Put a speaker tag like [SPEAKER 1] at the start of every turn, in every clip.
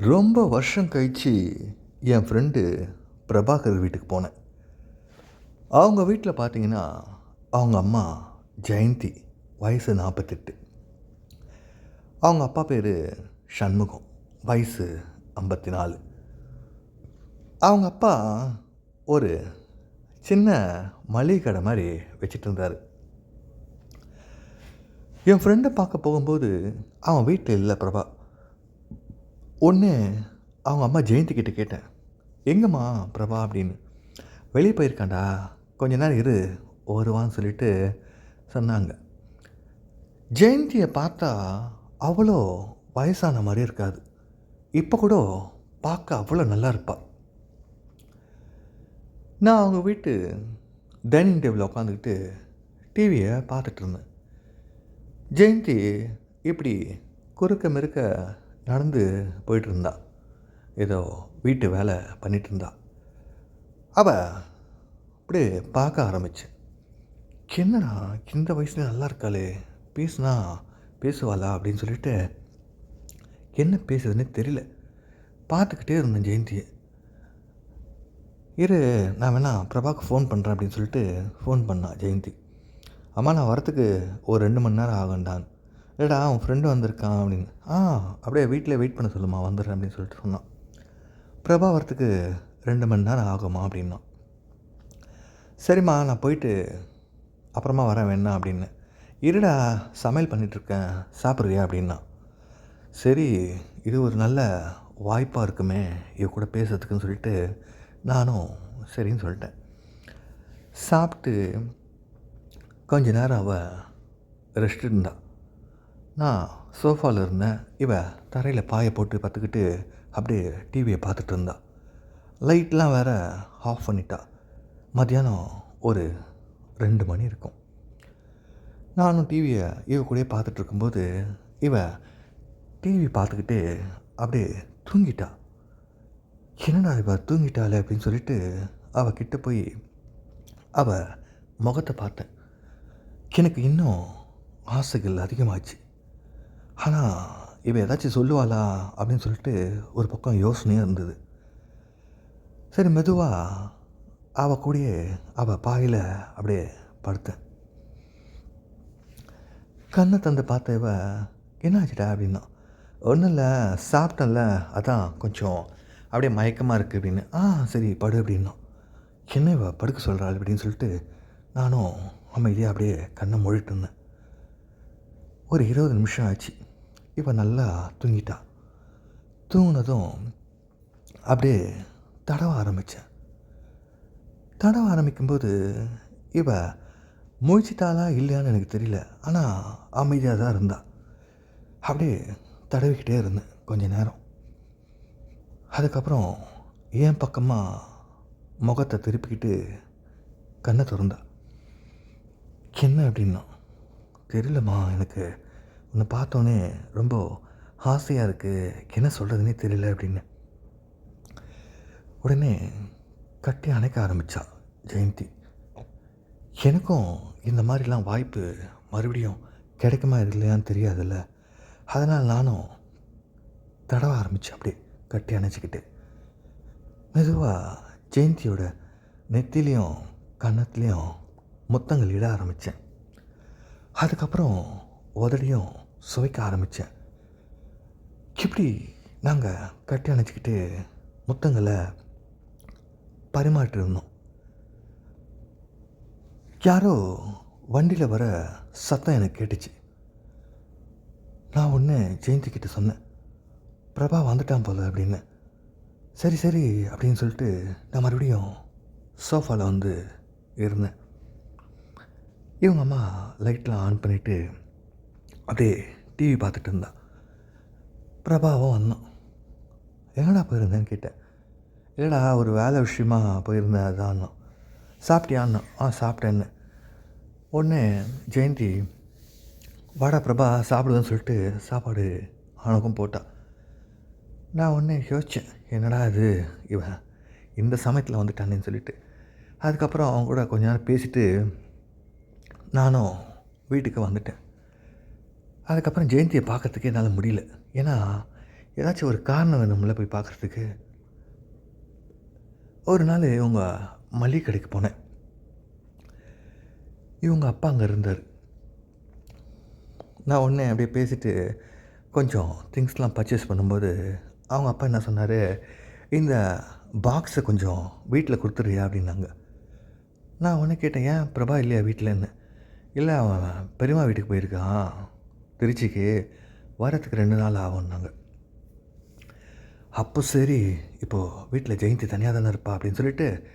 [SPEAKER 1] ரொம்ப வருஷம் கழித்து என் ஃப்ரெண்டு பிரபாகர் வீட்டுக்கு போனேன். அவங்க வீட்டில் பார்த்தீங்கன்னா அவங்க அம்மா ஜெயந்தி வயசு நாற்பத்தெட்டு அவங்க அப்பா பேர் சண்முகம் வயசு ஐம்பத்தி நாலு அவங்க அப்பா ஒரு சின்ன மளிகை கடை மாதிரி வச்சுட்டு இருந்தார். என் ஃப்ரெண்டை பார்க்க போகும்போது அவன் வீட்டில் இல்லை பிரபா. ஒன்று அவங்க அம்மா ஜெயந்தி கிட்ட கேட்டேன். எங்கம்மா பிரபா? அப்படின்னு. வெளியே போயிருக்காண்டா கொஞ்ச நேரம் இரு வருவான்னு சொல்லிட்டு சொன்னாங்க. ஜெயந்தியை பார்த்தா அவ்வளோ வயசான மாதிரி இருக்காது. இப்போ கூட பார்க்க அவ்வளோ நல்லா இருப்பாள் நான் அவங்க வீட்டு டைனிங் டேபிளில் உட்காந்துக்கிட்டு டிவியை பார்த்துட்டு இருந்தேன். ஜெயந்தி இப்படி குறுக்க மிருக்க நடந்து போயிட்டு இருந்தா ஏதோ வீட்டு வேலை பண்ணிகிட்டு இருந்தா அவள் அப்படியே பார்க்க ஆரம்பிச்சேன் என்னடா இந்த வயசுல நல்லா இருக்காளே பேசுனா பேசுவாளா? அப்படின்னு சொல்லிட்டு என்ன பேசுதுன்னு தெரியல. பார்த்துக்கிட்டே இருந்தேன் ஜெயந்தியை. இரு நான் வேணா பிரபாக்கு ஃபோன் பண்ணுறேன் அப்படின்னு சொல்லிட்டு ஃபோன் பண்ணான் ஜெயந்தி. அம்மா நான் வரத்துக்கு ஒரு ரெண்டு மணி நேரம் ஆகும்டான். இல்லைடா அவன் ஃப்ரெண்டு வந்திருக்கான் அப்படின்னு. ஆ அப்படியே வீட்டில் வெயிட் பண்ண சொல்லுமா வந்துடுறேன் அப்படின்னு சொல்லிட்டு சொன்னான். பிரபா வரத்துக்கு ரெண்டு மணி நேரம் ஆகுமா அப்படின்னா சரிம்மா நான் போயிட்டு அப்புறமா வரேன் வேணாம் அப்படின்னு. இருடா சமையல் பண்ணிகிட்ருக்கேன் சாப்பிட்றியா அப்படின்னா சரி இது ஒரு நல்ல வாய்ப்பாக இருக்குமே இவ கூட பேசுறதுக்குன்னு சொல்லிட்டு நானும் சரின்னு சொல்லிட்டேன். சாப்பிட்டு கொஞ்ச நேரம் அவள் ரெஸ்ட் இருந்தாள் நான் சோஃபாவில் இருந்தேன். இவ தரையில் பாயை போட்டு பார்த்துக்கிட்டு அப்படியே டிவியை பார்த்துட்டு இருந்தா. லைட்லாம் வேறு ஆஃப் பண்ணிட்டா. மத்தியானம் ஒரு ரெண்டு மணி இருக்கும். நானும் டிவியை இவ கூடயே பார்த்துட்டு இருக்கும்போது இவ டிவி பார்த்துக்கிட்டு அப்படியே தூங்கிட்டா. என்னடா இவ தூங்கிட்டாளே அப்படின்னு சொல்லிட்டு அவ கிட்ட போய் அவ முகத்தை பார்த்தேன். எனக்கு இன்னும் ஆசைகள் அதிகமாச்சு. ஆனால் இவள் ஏதாச்சும் சொல்லுவாளா அப்படின்னு சொல்லிட்டு ஒரு பக்கம் யோசனையாக இருந்தது. சரி மெதுவாக அவ கூடயே அவள் பாயில் அப்படியே படுத்தேன். கண்ணை தந்து பார்த்த இவ என்னாச்சுடா? அப்படின்னா ஒன்றும் இல்லை சாப்பிட்டேன்ல அதான் கொஞ்சம் அப்படியே மயக்கமாக இருக்குது அப்படின்னு. ஆ சரி படு அப்படின்னா என்ன இவ படுக்க சொல்கிறாள் அப்படின்னு சொல்லிட்டு நானும் அமைதியாக அப்படியே கண்ணை மொழிட்டு இருந்தேன். ஒரு இருபது நிமிஷம் ஆச்சு. இப்போ நல்லா தூங்கிட்டா. தூங்கினதும் அப்படியே தடவ ஆரம்பித்தேன் தடவ ஆரம்பிக்கும்போது இவ முழிச்சிட்டாளா இல்லையான்னு எனக்கு தெரியல. ஆனால் அமைதியாக தான் இருந்தா. அப்படியே தடவிக்கிட்டே இருந்தேன் கொஞ்ச நேரம். அதுக்கப்புறம் என் பக்கமாக முகத்தை திருப்பிக்கிட்டு கண்ணை திறந்தா. என்ன அப்படின்னா தெரியலம்மா எனக்கு உன்னை பார்த்தோன்னே ரொம்ப ஆசையாக இருக்குது என்ன சொல்கிறதுனே தெரியல அப்படின்னு. உடனே கட்டி அணைக்க ஆரம்பித்தா ஜெயந்தி. எனக்கும் இந்த மாதிரிலாம் வாய்ப்பு மறுபடியும் கிடைக்குமா இல்லையான்னு தெரியாதுல்ல. அதனால் நானும் தடவ ஆரம்பித்தேன் அப்படியே கட்டி அணைச்சிக்கிட்டு. மெதுவாக ஜெயந்தியோட நெத்திலையும் கன்னத்துலேயும் முத்தங்கள் இட ஆரம்பித்தேன் அதுக்கப்புறம் உதடியும் சுவைக்க ஆரம்பித்தேன் இப்படி நாங்கள் கட்டி அணைச்சிக்கிட்டு முத்தங்களை பரிமாற்றிருந்தோம் யாரோ வண்டியில் வர சத்தம் எனக்கு கேட்டுச்சு. நான் ஒன்று ஜெயந்திக்கிட்ட சொன்னேன் பிரபா வந்துட்டான் போல அப்படின்னு. சரி சரி அப்படின்னு சொல்லிட்டு நான் மறுபடியும் சோஃபாவில் வந்து இருந்தேன் இவங்க அம்மா லைட்லாம் ஆன் பண்ணிவிட்டு அப்படியே டிவி பார்த்துட்டு இருந்தா பிரபாவும் வந்தான் எங்கடா போயிருந்தேன்னு கேட்டேன் இல்லைடா ஒரு வேலை விஷயமா போயிருந்தேன் அதான் சாப்பிட்டியான்னா ஆ சாப்பிட்டேன்னு உடனே ஜெயந்தி வாடா பிரபா சாப்பிடுவேன்னு சொல்லிட்டு சாப்பாடு அவனுக்கும் போட்டான் நான் உடனே யோசித்தேன் என்னடா இது இவன் இந்த சமயத்தில் வந்துட்டானேன்னு சொல்லிட்டு அதுக்கப்புறம் அவங்க கூட கொஞ்ச நேரம் பேசிட்டு நானும் வீட்டுக்கு வந்துட்டேன் அதுக்கப்புறம் ஜெயந்தியை பார்க்குறதுக்கு என்னால் முடியல. ஏன்னா ஏதாச்சும் ஒரு காரணம் வேணும்ல போய் பார்க்குறதுக்கு. ஒரு நாள் இவங்க மளிகை கடைக்கு போனேன். இவங்க அப்பா அங்கே இருந்தார். நான் உடனே அப்படியே பேசிட்டு கொஞ்சம் திங்ஸ்லாம் பர்ச்சேஸ் பண்ணும்போது அவங்க அப்பா என்ன சொன்னார்? இந்த பாக்ஸை கொஞ்சம் வீட்டில் கொடுத்துருயா அப்படின்னாங்க. நான் உடனே கேட்டேன் ஏன் பிரபா இல்லையா வீட்டிலன்னு இல்லை அவன் பெரியம்மா வீட்டுக்கு போயிருக்கான். திருச்சிக்கு வரத்துக்கு ரெண்டு நாள் ஆகும்னாங்க. அப்போ சரி இப்போது வீட்டில் ஜெயந்தி தனியாக தானே இருப்பா அப்படின்னு சொல்லிட்டு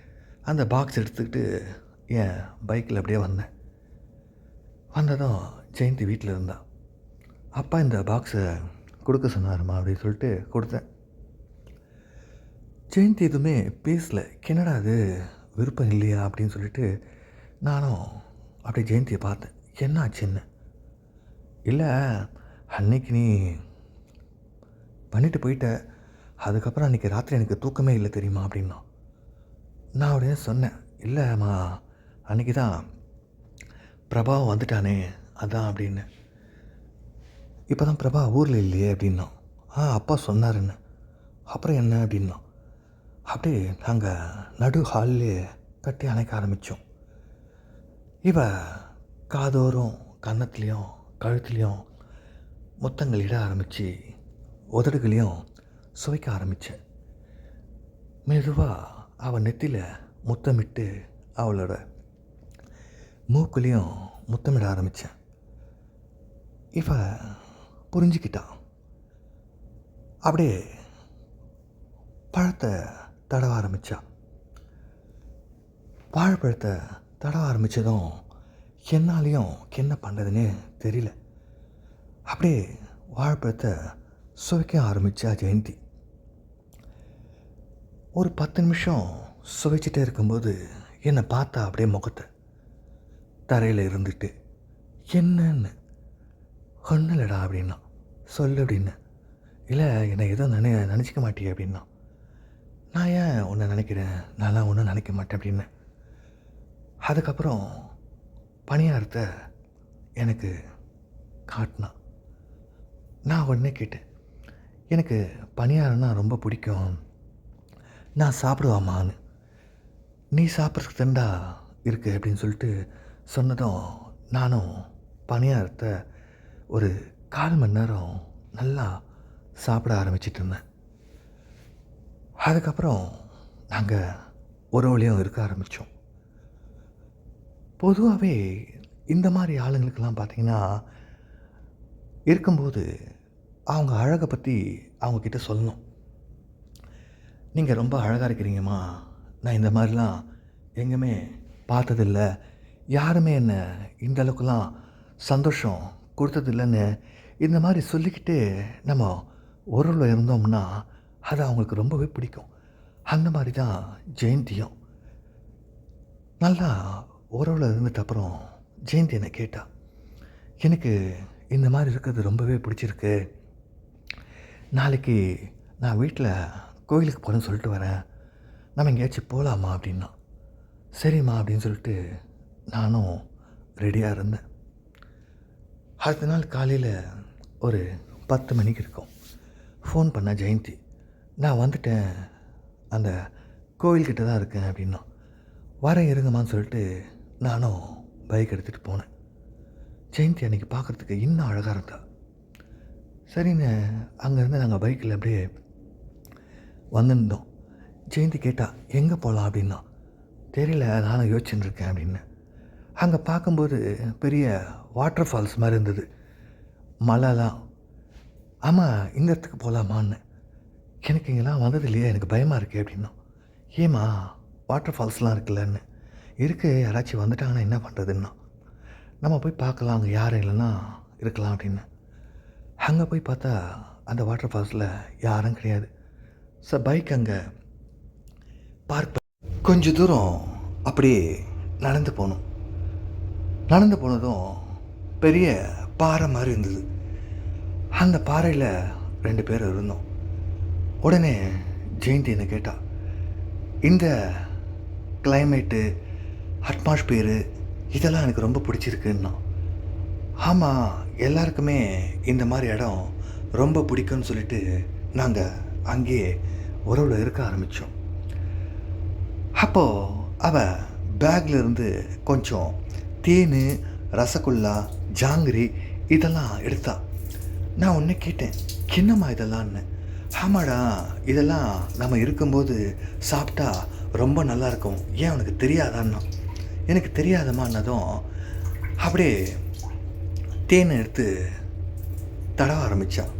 [SPEAKER 1] அந்த பாக்ஸ் எடுத்துக்கிட்டு என் பைக்கில் அப்படியே வந்தேன். வந்ததும் ஜெயந்தி வீட்டில் இருந்தான் அப்பா இந்த பாக்ஸை கொடுக்க சொன்னாருமா அப்படின்னு சொல்லிட்டு கொடுத்தேன். ஜெயந்தி எதுவுமே பேசல. என்னடா அது விருப்பம் இல்லையா? அப்படின்னு சொல்லிட்டு நானும் அப்படியே ஜெயந்தியை பார்த்தேன். என்ன ஆச்சுன்னு இல்லை அன்னைக்கு நீ பண்ணிட்டு போயிட்ட. அதுக்கப்புறம் அன்றைக்கி ராத்திரி எனக்கு தூக்கமே இல்லை தெரியுமா அப்படின்னா. நான் அப்படியே சொன்னேன் இல்லைம்மா அன்றைக்கி தான் பிரபாவம் வந்துட்டானே அதான் அப்படின்னு. இப்போ தான் பிரபா ஊரில் இல்லையே அப்படின்னா. ஆ அப்பா சொன்னாருன்னு. அப்புறம் என்ன அப்படின்னா அப்படியே நாங்கள் நடு ஹால்லே கட்டி அணைக்க ஆரம்பித்தோம் இவ காதோறும் கன்னத்துலேயும் கழுத்துலேயும் முத்தங்கள் இட ஆரம்பித்து உதடுகளையும் சுவைக்க ஆரம்பித்தேன் மெதுவாக அவள் நெத்தியில் முத்தமிட்டு அவளோட மூக்குலேயும் முத்தமிட ஆரம்பித்தேன் இவ புரிஞ்சுக்கிட்டான். அப்படியே பழத்தை தடவ ஆரம்பித்தான் வாழைப்பழத்தை தடவ ஆரம்பித்ததும் என்னாலையும் என்ன பண்ணுறதுன்னு தெரியல. அப்படியே வாழைப்பழத்தை சுவைக்க ஆரம்பித்தா ஜெயந்தி. ஒரு பத்து நிமிஷம் சுவைச்சிட்டே இருக்கும்போது என்னை பார்த்தா அப்படியே முகத்தை தரையில் இருந்துட்டு என்னன்னு? ஒன்றும் அப்படின்னா. சொல்லு அப்படின்னு. இல்லை என்னை எதுவும் நினை நினச்சிக்க மாட்டியே அப்படின்னா. நான் ஏன் உன்னை நினைக்கிறேன்? நான்லாம் ஒன்றும் நினைக்க மாட்டேன் அப்படின்னு. அதுக்கப்புறம் பணியாரத்தை எனக்கு காட்டினான் நான் உடனே கேட்டேன் எனக்கு பணியாரம்னா ரொம்ப பிடிக்கும். நான் சாப்பிடுவாமான்னு. நீ சாப்பிட்றதுக்கு தண்டா இருக்குது அப்படின்னு சொல்லிட்டு சொன்னதும் நானும் பணியாரத்தை ஒரு கால் மணி நேரம் நல்லா சாப்பிட ஆரம்பிச்சிட்டு இருந்தேன். அதுக்கப்புறம் நாங்கள் ஒரு வழியும் இருக்க ஆரம்பித்தோம் பொதுவாகவே இந்த மாதிரி ஆளுங்களுக்கெல்லாம் பார்த்தீங்கன்னா இருக்கும்போது அவங்க அழகை பற்றி அவங்கக்கிட்ட சொல்லணும். நீங்கள் ரொம்ப அழகாக இருக்கிறீங்கம்மா. நான் இந்த மாதிரிலாம் எங்கேயுமே பார்த்ததில்ல. யாருமே என்னை இந்த அளவுக்குலாம் சந்தோஷம் கொடுத்ததில்லைன்னு இந்த மாதிரி சொல்லிக்கிட்டு நம்ம உறவில் இருந்தோம்னா அது அவங்களுக்கு ரொம்பவே பிடிக்கும். அந்த மாதிரி தான் ஜெயந்தியும். நல்லா உறவில் இருந்துட்ட அப்புறம் ஜெயந்தி என்னை கேட்டா எனக்கு இந்த மாதிரி இருக்கிறது ரொம்பவே பிடிச்சிருக்கு. நாளைக்கு நான் வீட்டில் கோயிலுக்கு போகிறேன்னு சொல்லிட்டு வரேன். நம்ம எங்கேயாச்சும் போகலாமா அப்படின்னா சரிம்மா அப்படின்னு சொல்லிட்டு நானும் ரெடியாக இருந்தேன். அடுத்த நாள் காலையில் ஒரு பத்து மணிக்கு இருக்கும். ஃபோன் பண்ண ஜெயந்தி நான் வந்துட்டேன். அந்த கோவில்கிட்ட தான் இருக்கேன் அப்படின்னா வரேன் இருங்கம்மான்னு சொல்லிட்டு நானும் பைக் எடுத்துகிட்டு போனேன். ஜெயந்தி அன்றைக்கி பார்க்குறதுக்கு இன்னும் அழகாக இருந்தா. சரின்னு அங்கேருந்து நாங்கள் பைக்கில் அப்படியே வந்திருந்தோம். ஜெயந்தி கேட்டால் எங்கே போகலாம் அப்படின்னா தெரியல நானும் யோசிச்சுட்டு இருக்கேன் அப்படின்னு. அங்கே பார்க்கும்போது பெரிய வாட்டர் ஃபால்ஸ் மாதிரி இருந்தது. மலைலாம் ஆமாம் இந்த இடத்துக்கு போகலாமான்னு எனக்கு இங்கெல்லாம் வந்தது இல்லையா எனக்கு பயமாக இருக்குது அப்படின்னா ஏம்மா வாட்டர் ஃபால்ஸ்லாம் இருக்குல்லன்னு. இருக்குது யாராச்சும் வந்துட்டாங்கன்னா என்ன பண்ணுறதுன்னா நம்ம போய் பார்க்கலாம் அங்கே யாரும் இல்லைன்னா இருக்கலாம் அப்படின்னு. அங்கே போய் பார்த்தா அந்த வாட்டர் ஃபால்ஸில் யாரும் கிடையாது. ஸோ பைக் அங்கே பார்க் கொஞ்ச தூரம் அப்படியே நடந்து போனோம். நடந்து போனதும் பெரிய பாறை மாதிரி இருந்தது. அந்த பாறையில் ரெண்டு பேர் இருந்தோம். உடனே ஜெயந்தி என்னை கேட்டா இந்த கிளைமேட்டு அட்மாஸ்பியரு இதெல்லாம் எனக்கு ரொம்ப பிடிச்சிருக்குன்னா. ஆமாம் எல்லாருக்குமே இந்த மாதிரி இடம் ரொம்ப பிடிக்கும்னு சொல்லிட்டு நாங்கள் அங்கேயே உறவில் இருக்க ஆரம்பித்தோம் அப்போது அவள் பேக்கில் இருந்து கொஞ்சம் தேன் ரசகுல்லா ஜாங்கிரி இதெல்லாம் எடுத்தா. நான் ஒன்று கேட்டேன் என்னம்மா இதெல்லாம்னு? ஆமாடா இதெல்லாம் நம்ம இருக்கும்போது சாப்பிட்டா ரொம்ப நல்லா இருக்கும். ஏன் உனக்கு தெரியாதான்னா? எனக்கு தெரியாதமானதும் அப்படியே தேனை எடுத்து தடவ ஆரம்பித்தான்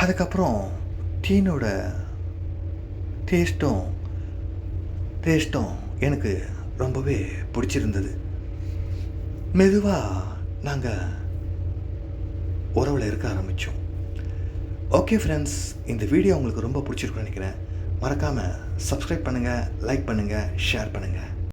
[SPEAKER 1] அதுக்கப்புறம் தேனோட டேஸ்ட்டும் டேஸ்ட்டும் எனக்கு ரொம்பவே பிடிச்சிருந்தது. மெதுவாக நாங்கள் உறவில் இருக்க ஆரம்பித்தோம் ஓகே ஃப்ரெண்ட்ஸ் இந்த வீடியோ உங்களுக்கு ரொம்ப பிடிச்சிருக்குன்னு நினைக்கிறேன். மறக்காமல் சப்ஸ்கிரைப் பண்ணுங்கள் லைக் பண்ணுங்கள் ஷேர் பண்ணுங்கள்